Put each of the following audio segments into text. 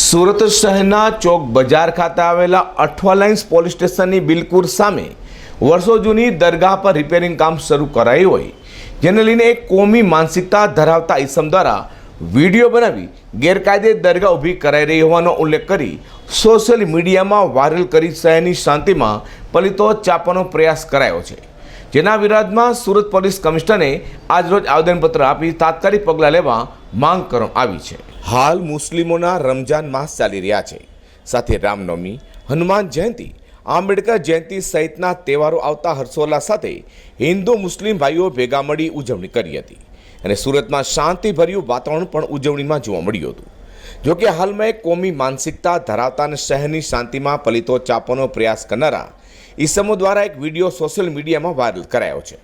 સુરત શહેરના ચોક બજાર ખાતે આવેલા અઠવાલાઇન્સ પોલીસ સ્ટેશનની બિલકુર સામે વર્ષો જૂની દરગાહ પર રિપેરિંગ કામ શરૂ કરાયું હોય. જેને લઈને એક કોમી માનસિકતા ધરાવતા ઇસમ દ્વારા વીડિયો બનાવી ગેરકાયદે દરગાહ ઊભી કરાઈ રહી હોવાનો ઉલ્લેખ કરી સોશિયલ મીડિયામાં વાયરલ કરી શહેરની શાંતિમાં પલિતો ચાપવાનો પ્રયાસ કરાયો છે. જેના વિરોધમાં સુરત પોલીસ કમિશનરે આજરોજ આવેદનપત્ર આપી તાત્કાલિક પગલાં લેવા માંગ કરવામાં આવી છે. હાલ મુસ્લિમોના રમજાન માસ ચાલી રહ્યા છે. સાથે રામનવમી, હનુમાન જયંતિ, આંબેડકર જયંતિ સહિતના તહેવારો આવતા હર્ષોલ્લાસ સાથે હિન્દુ મુસ્લિમ ભાઈઓ ભેગા મળી ઉજવણી કરી હતી અને સુરતમાં શાંતિભર્યું વાતાવરણ પણ ઉજવણીમાં જોવા મળ્યું હતું. જોકે હાલમાં એક કોમી માનસિકતા ધરાવતા અને શહેરની શાંતિમાં પલિતો ચાપવાનો પ્રયાસ કરનારા ઈસમો દ્વારા એક વીડિયો સોશિયલ મીડિયામાં વાયરલ કરાયો છે.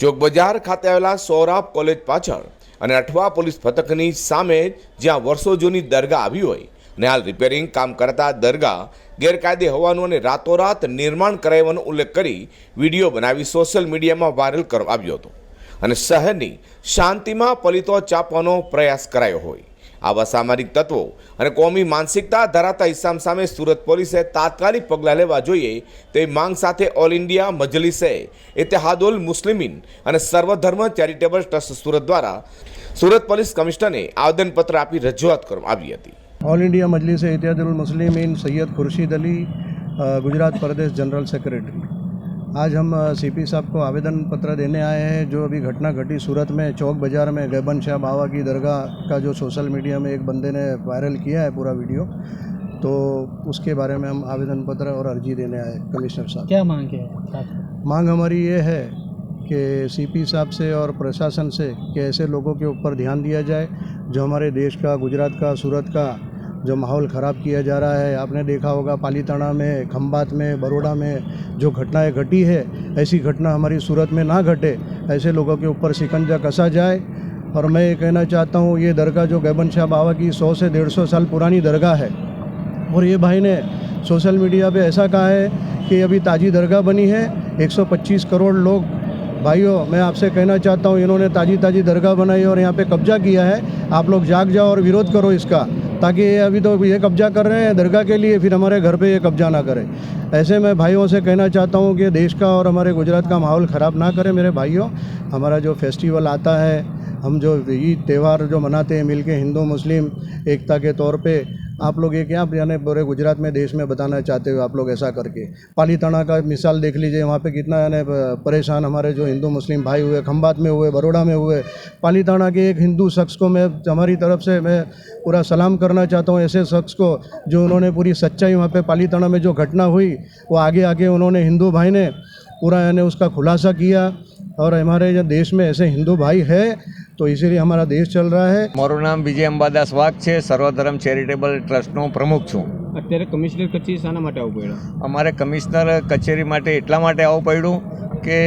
ચોક બજાર ખાતે આવેલા સૌરાબ કોલેજ પાછળ અને અઠવા પોલીસ પથકની સામે જ્યાં વર્ષો જૂની દરગાહ આવી હોય અને હાલ રિપેરિંગ કામ કરતા દરગાહ ગેરકાયદે હોવાનું અને રાતોરાત નિર્માણ કરાવવાનો ઉલ્લેખ કરી વીડિયો બનાવી સોશિયલ મીડિયામાં વાયરલ કરવામાં આવ્યો હતો. અને શહેરની શાંતિમાં પલિતો ચાપવાનો પ્રયાસ કરાયો હોય. આવા સામરિક તત્વો અને કોમી માનસિકતા ધરાવતા ઇસ્લામ સામે સુરત પોલીસે તાત્કાલિક પગલાં લેવા જોઈએ તે માંગ સાથે ઓલ ઇન્ડિયા મજલિસે ઇતિહાદુલ મુસ્લિમીન અને સર્વધર્મ ચેરિટેબલ ટ્રસ્ટ સુરત દ્વારા સુરત પોલીસ કમિશનરને આવેદનપત્ર આપી રજૂઆત કરવામાં આવી હતી. ઓલ ઇન્ડિયા મજલિસે ઇતિહાદુલ મુસ્લિમીન સૈયદ ખુરશીદ અલી ગુજરાત પ્રદેશ જનરલ સેક્રેટરી. आज हम सीपी साहब को आवेदन पत्र देने आए हैं जो अभी घटना घटी सूरत में चौक बाज़ार में गैबन शाह बाबा की दरगाह का जो सोशल मीडिया में एक बंदे ने वायरल किया है पूरा वीडियो तो उसके बारे में हम आवेदन पत्र और अर्जी देने आए कमिश्नर साहब क्या मांग है आप? मांग हमारी ये है कि सीपी साहब से और प्रशासन से कि ऐसे लोगों के ऊपर ध्यान दिया जाए जो हमारे देश का गुजरात का सूरत का जो माहौल ख़राब किया जा रहा है, आपने देखा होगा पालीताना में खम्बात में बड़ोड़ा में जो घटनाएँ घटी है, ऐसी घटना हमारी सूरत में ना घटे, ऐसे लोगों के ऊपर शिकंजा कसा जाए। और मैं ये कहना चाहता हूँ, ये दरगाह जो गैबन शाह बाबा की सौ से डेढ़ सौ साल पुरानी दरगाह है। और ये भाई ने सोशल मीडिया पे ऐसा कहा है कि अभी ताजी दरगाह बनी है 125 करोड़ लोग। भाइयों, मैं आपसे कहना चाहता हूँ, इन्होंने ताजी ताजी दरगाह बनाई और यहाँ पे कब्जा किया है। आप लोग जाग जाओ और विरोध करो इसका। ताकि अभी तो ये कब्जा कर रहे हैं दरगाह के लिए, फिर हमारे घर पे ये कब्जा ना करें। ऐसे मैं भाइयों से कहना चाहता हूँ कि देश का और हमारे गुजरात का माहौल ख़राब ना करें मेरे भाइयों। हमारा जो फेस्टिवल आता है, हम जो ईद त्यौहार जो मनाते हैं मिलके हिंदू, मुस्लिम, एकता के तौर पे आप लोग ये क्या यानी पूरे गुजरात में, देश में बताना चाहते हो आप लोग ऐसा करके? पालीताना का मिसाल देख लीजिए, वहाँ पे कितना यानी परेशान हमारे जो हिंदू, मुस्लिम भाई हुए खम्बात में हुए, बड़ोड़ा में हुए। पालीताना के एक हिंदू शख्स को मैं, हमारी तरफ़ से मैं पूरा सलाम करना चाहता हूँ ऐसे शख्स को, जो उन्होंने पूरी सच्चाई वहाँ पे पालीताना में जो घटना हुई, वो आगे आगे उन्होंने हिंदू भाई ने पूरा यानी उसका खुलासा किया। और हमारे जो देश में ऐसे हिंदू भाई है तो इसीलिए हमारा देश चल रहा है મારું નામ વિજય અંબાદાસ વાઘ છે સર્વધર્મ ચેરિટેબલ ટ્રસ્ટનો પ્રમુખ છું અત્યારે કમિશનર કચેરી શાના માટે આવવું પડ્યું અમારે કમિશનર કચેરી માટે એટલા માટે આવવું પડ્યું કે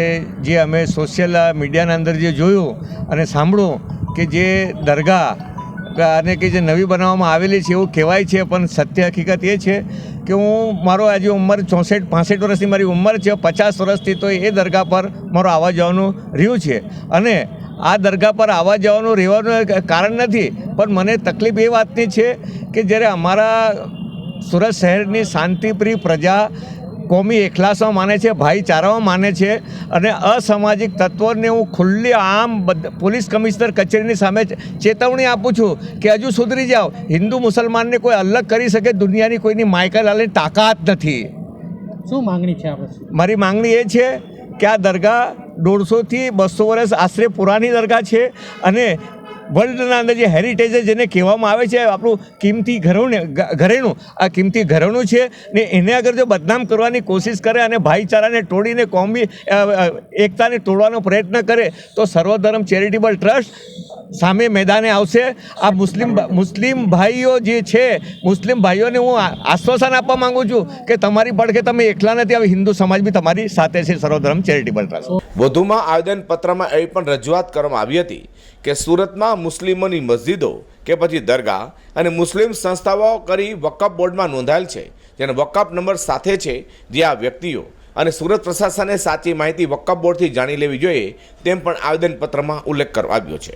જે અમે સોશિયલ મીડિયાના અંદર જે જોયું અને સાંભળ્યું કે જે દરગાહ અને કે જે નવી બનાવવામાં આવેલી છે એવું કહેવાય છે પણ સત્ય હકીકત એ છે કે હું મારો આજે ઉંમર ચોસઠ પાસઠ વર્ષની મારી ઉંમર છે પચાસ વર્ષથી તો એ દરગાહ પર મારો આવવા જવાનું રહ્યું છે અને આ દરગાહ પર આવવા જવાનું રહેવાનું કારણ નથી. પણ મને તકલીફ એ વાતની છે કે જ્યારે અમારા સુરત શહેરની શાંતિપ્રિય પ્રજા કોમી એકલાસમાં માને છે ભાઈચારામાં માને છે અને અસામાજિક તત્વોને હું ખુલ્લી આમ પોલીસ કમિશનર કચેરીની સામે ચેતવણી આપું છું કે હજુ સુધરી જાઓ. હિન્દુ મુસલમાનને કોઈ અલગ કરી શકે દુનિયાની કોઈની માયકા લાલની તાકાત નથી. શું માંગણી છે મારી માંગણી એ છે કે આ દરગાહ દોઢસોથી બસો વર્ષ આશરે પુરાની દરગાહ છે અને વર્લ્ડના અંદર જે હેરિટેજ જેને કહેવામાં આવે છે, આપણું કિંમતી ઘરોને ઘરેણું, આ કિંમતી ઘરેણું છે ને એને આગળ જો બદનામ કરવાની કોશિશ કરે અને ભાઈચારાને તોડીને કોમી એકતાને તોડવાનો પ્રયત્ન કરે, તો સર્વધર્મ ચેરિટેબલ ટ્રસ્ટ સામે મેદાને આવશે. આ મુસ્લિમ મુસ્લિમ ભાઈઓ જે છે, મુસ્લિમ ભાઈઓને હું આશ્વાસન આપવા માંગુ છું કે તમારી પડખે તમે એકલા નથી આવી હિન્દુ સમાજ બી તમારી સાથે છે, સર્વધર્મ ચેરિટેબલ ટ્રસ્ટ. વધુમાં આવેદનપત્રમાં એવી પણ રજૂઆત કરવામાં આવી હતી કે સુરતમાં મુસ્લિમોની મસ્જિદો કે પછી દરગાહ અને મુસ્લિમ સંસ્થાઓ કરી વકફ બોર્ડમાં નોંધાયેલ છે. જેનો વકફ નંબર સાથે છે જે આ વ્યક્તિઓ અને સુરત પ્રશાસને સાચી માહિતી વકફ બોર્ડથી જાણી લેવી જોઈએ તેમ પણ આવેદનપત્રમાં ઉલ્લેખ કરવામાં આવ્યો છે.